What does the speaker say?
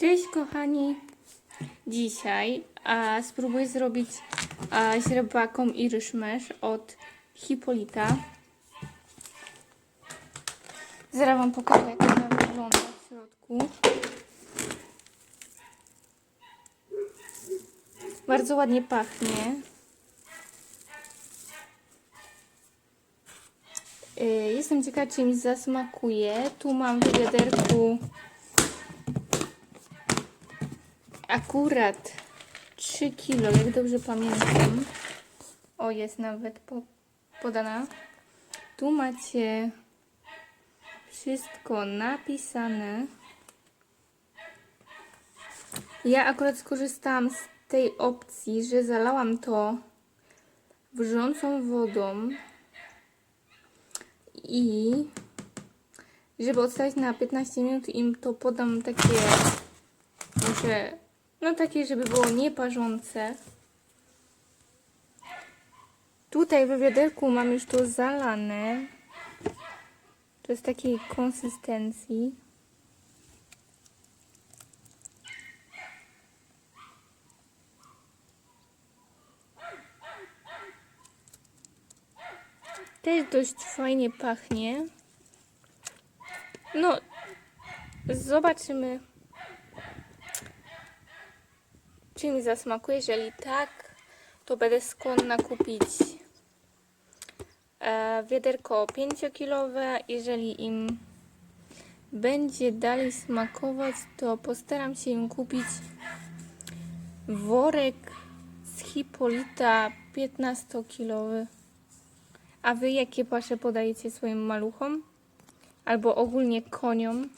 Cześć kochani! Dzisiaj a, spróbuję zrobić a, z i ryszmesz od Hipolita. Zaraz wam pokażę jak ona wygląda w środku. Bardzo ładnie pachnie. Y, Jestem ciekawa, czy mi zasmakuje. Tu mam w wiaderku akurat 3 kilo, jak dobrze pamiętam. O, jest nawet po, podana. Tu macie wszystko napisane. Ja akurat skorzystałam z tej opcji, że zalałam to wrzącą wodą i żeby odstawić na 15 minut im to podam takie może no takie, żeby było nieparzące. Tutaj we wiaderku mam już to zalane. To jest takiej konsystencji. Też dość fajnie pachnie. No, zobaczymy, czy mi zasmakuje. Jeżeli tak, to będę skłonna kupić e, wiaderko 5-kilowe. Jeżeli im będzie dalej smakować, to postaram się im kupić worek z Hipolita 15-kilowy. A wy jakie pasze podajecie swoim maluchom? Albo ogólnie koniom?